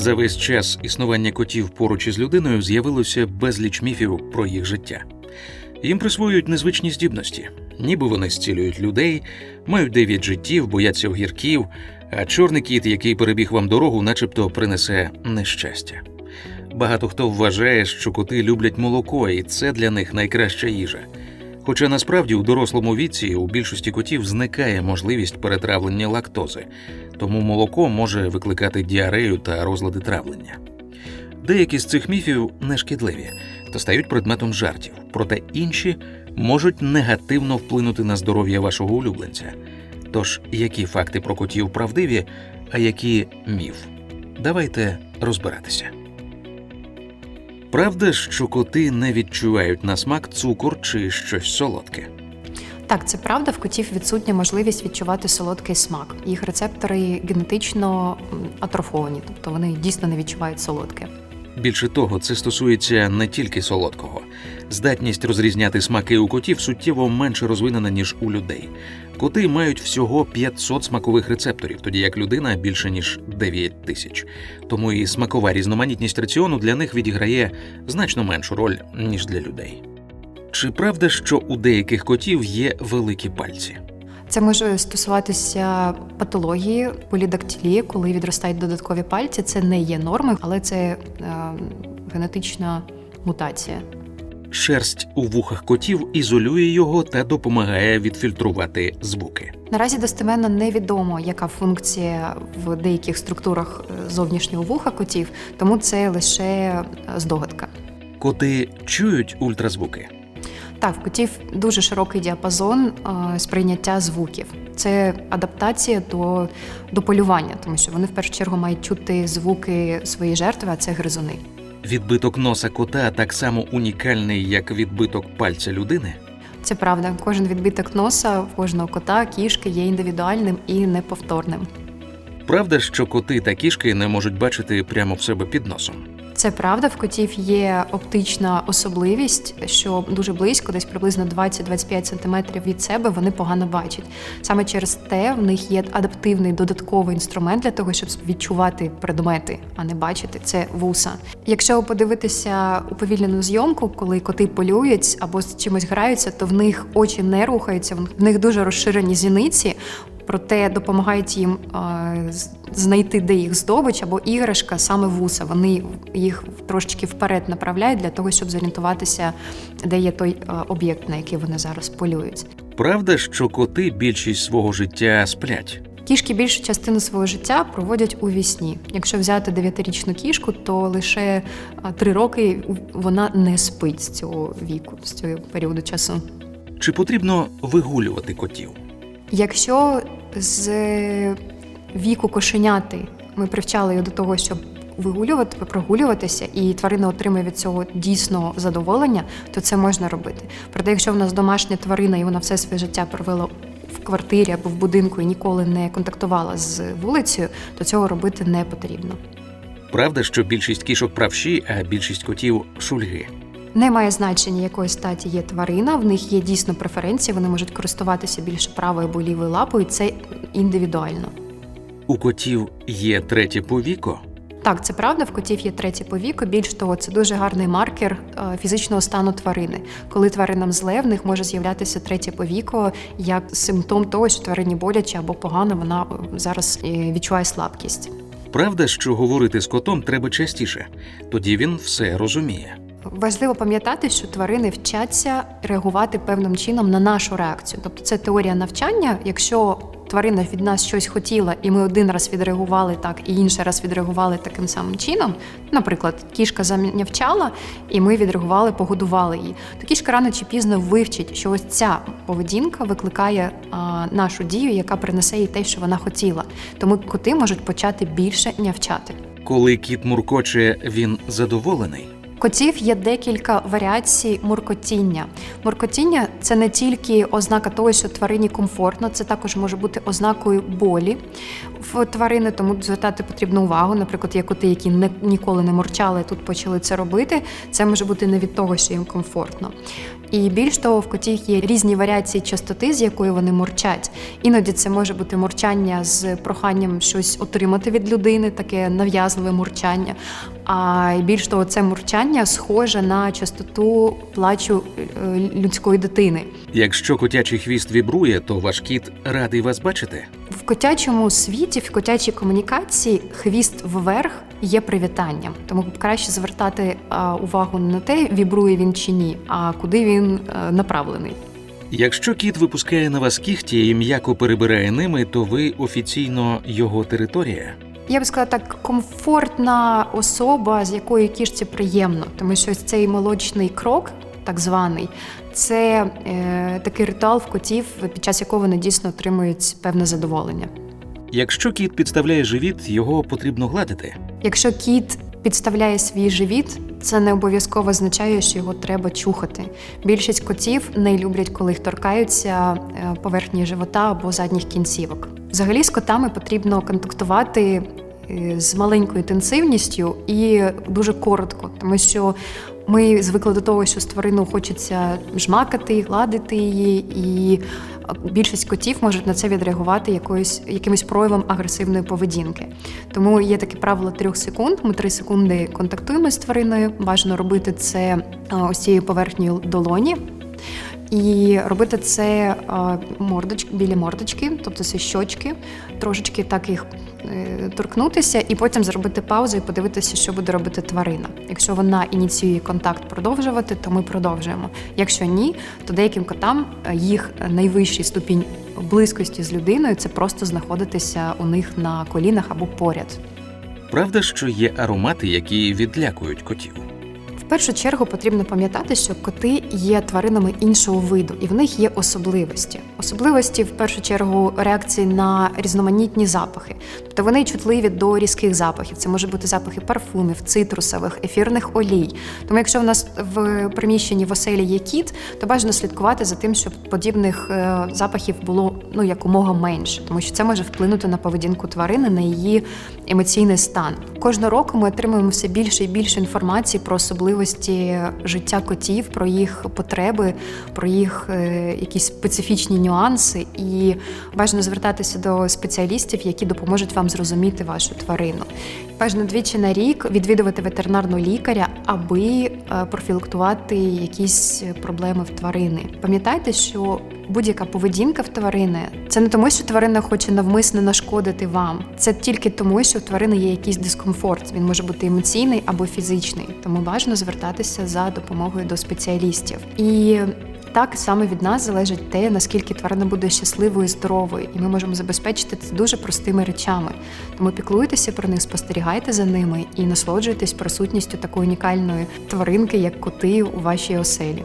За весь час існування котів поруч із людиною з'явилося безліч міфів про їх життя. Їм присвоюють незвичні здібності, ніби вони зцілюють людей, мають дев'ять життів, бояться огірків, а чорний кіт, який перебіг вам дорогу, начебто принесе нещастя. Багато хто вважає, що коти люблять молоко, і це для них найкраща їжа. Хоча насправді у дорослому віці у більшості котів зникає можливість перетравлення лактози, тому молоко може викликати діарею та розлади травлення. Деякі з цих міфів не шкідливі та стають предметом жартів, проте інші можуть негативно вплинути на здоров'я вашого улюбленця. Тож, які факти про котів правдиві, а які міф? Давайте розбиратися. Правда, що коти не відчувають на смак цукор чи щось солодке. Так, це правда. В котів відсутня можливість відчувати солодкий смак. Їх рецептори генетично атрофовані, тобто вони дійсно не відчувають солодке. Більше того, це стосується не тільки солодкого. Здатність розрізняти смаки у котів суттєво менше розвинена, ніж у людей. Коти мають всього 500 смакових рецепторів, тоді як людина більше ніж 9 тисяч. Тому і смакова різноманітність раціону для них відіграє значно меншу роль, ніж для людей. Чи правда, що у деяких котів є великі пальці? Це може стосуватися патології, полідактилії, коли відростають додаткові пальці. Це не є нормою, але це е, генетична мутація. Шерсть у вухах котів ізолює його та допомагає відфільтрувати звуки. Наразі достеменно невідомо, яка функція в деяких структурах е, зовнішнього вуха котів, тому це лише е, здогадка. Коти чують ультразвуки. Так, в котів дуже широкий діапазон е, сприйняття звуків. Це адаптація до, до полювання, тому що вони в першу чергу мають чути звуки своєї жертви, а це гризуни. Відбиток носа кота так само унікальний, як відбиток пальця людини. Це правда. Кожен відбиток носа в кожного кота, кішки є індивідуальним і неповторним. Правда, що коти та кішки не можуть бачити прямо в себе під носом. Це правда, в котів є оптична особливість, що дуже близько, десь приблизно 20-25 см від себе вони погано бачать. Саме через те в них є адаптивний додатковий інструмент для того, щоб відчувати предмети, а не бачити це вуса. Якщо подивитися уповільнену зйомку, коли коти полюють або з чимось граються, то в них очі не рухаються, в них дуже розширені зіниці. Проте допомагають їм е, знайти, де їх здобич або іграшка, саме вуса. Вони їх трошечки вперед направляють для того, щоб зорієнтуватися, де є той е, об'єкт, на який вони зараз полюють. Правда, що коти більшість свого життя сплять. Кішки більшу частину свого життя проводять у вісні. Якщо взяти 9-річну кішку, то лише е, три роки вона не спить з цього віку, з цього періоду часу. Чи потрібно вигулювати котів? Якщо з віку кошеняти ми привчали його до того, щоб вигулювати, прогулюватися, і тварина отримує від цього дійсно задоволення, то це можна робити. Проте, якщо в нас домашня тварина і вона все своє життя провела в квартирі або в будинку і ніколи не контактувала з вулицею, то цього робити не потрібно. Правда, що більшість кішок правші, а більшість котів шульги. Немає значення, якої статі є тварина. В них є дійсно преференції. Вони можуть користуватися більше правою або лівою лапою. Це індивідуально. У котів є третє повіко. Так, це правда. В котів є третє повіко. Більш того, це дуже гарний маркер е, фізичного стану тварини. Коли тваринам зле, в них може з'являтися третє повіко як симптом того, що тварині боляче або погано вона е, зараз е, відчуває слабкість. Правда, що говорити з котом треба частіше, тоді він все розуміє. Важливо пам'ятати, що тварини вчаться реагувати певним чином на нашу реакцію. Тобто це теорія навчання. Якщо тварина від нас щось хотіла, і ми один раз відреагували так, і інший раз відреагували таким самим чином. Наприклад, кішка зам'явчала, і ми відреагували, погодували її. То кішка рано чи пізно вивчить, що ось ця поведінка викликає а, нашу дію, яка принесе їй те, що вона хотіла. Тому коти можуть почати більше нявчати. Коли кіт муркоче, він задоволений. Котів є декілька варіацій муркотіння. Муркотіння це не тільки ознака того, що тварині комфортно, це також може бути ознакою болі в тварини, тому звертати потрібну увагу. Наприклад, є коти, які не, ніколи не мурчали, тут почали це робити. Це може бути не від того, що їм комфортно. І більш того, в котів є різні варіації частоти, з якою вони мурчать. Іноді це може бути мурчання з проханням щось отримати від людини, таке нав'язливе мурчання. А більш того, це мурчання схоже на частоту плачу е, людської дитини. Якщо котячий хвіст вібрує, то ваш кіт радий вас бачити. В котячому світі, в котячій комунікації хвіст вверх є привітанням, тому краще звертати увагу не на те, вібрує він чи ні, а куди він е, направлений. Якщо кіт випускає на вас кіхті і м'яко перебирає ними, то ви офіційно його територія. Я б сказала так, комфортна особа, з якою кішці приємно, тому що ось цей молочний крок, так званий, це е, такий ритуал в котів, під час якого вони дійсно отримують певне задоволення. Якщо кіт підставляє живіт, його потрібно гладити. Якщо кіт підставляє свій живіт, це не обов'язково означає, що його треба чухати. Більшість котів не люблять, коли їх торкаються е, поверхні живота або задніх кінцівок. Взагалі з котами потрібно контактувати з маленькою інтенсивністю і дуже коротко, тому що ми звикли до того, що з тварину хочеться жмакати, гладити її, і більшість котів можуть на це відреагувати якоюсь якимось проявом агресивної поведінки. Тому є таке правило трьох секунд. Ми три секунди контактуємо з твариною. Бажано робити це ось цією поверхнею долоні. І робити це а, мордоч, біля мордочки, тобто це щочки, трошечки так їх е, торкнутися, і потім зробити паузу і подивитися, що буде робити тварина. Якщо вона ініціює контакт продовжувати, то ми продовжуємо. Якщо ні, то деяким котам е, їх найвищий ступінь близькості з людиною це просто знаходитися у них на колінах або поряд. Правда, що є аромати, які відлякують котів. Першу чергу потрібно пам'ятати, що коти є тваринами іншого виду, і в них є особливості. Особливості, в першу чергу, реакції на різноманітні запахи. Тобто вони чутливі до різких запахів. Це можуть бути запахи парфумів, цитрусових, ефірних олій. Тому, якщо в нас в приміщенні в оселі є кіт, то бажано слідкувати за тим, щоб подібних е, запахів було ну якомога менше, тому що це може вплинути на поведінку тварини, на її емоційний стан. Кожного року ми отримуємо все більше і більше інформації про особливості життя котів, про їх потреби, про їх е, якісь специфічні нюанси, і бажано звертатися до спеціалістів, які допоможуть вам зрозуміти вашу тварину. Бажано двічі на рік відвідувати ветеринарного лікаря, аби е, профілактувати якісь проблеми в тварини. Пам'ятайте, що будь-яка поведінка в тварини це не тому, що тварина хоче навмисно нашкодити вам. Це тільки тому, що в тварини є якийсь дискомфорт. Він може бути емоційний або фізичний. Тому бажано звертатися за допомогою до спеціалістів. І так саме від нас залежить те, наскільки тварина буде щасливою і здоровою, і ми можемо забезпечити це дуже простими речами. Тому піклуйтеся про них, спостерігайте за ними і насолоджуйтесь присутністю такої унікальної тваринки, як коти у вашій оселі.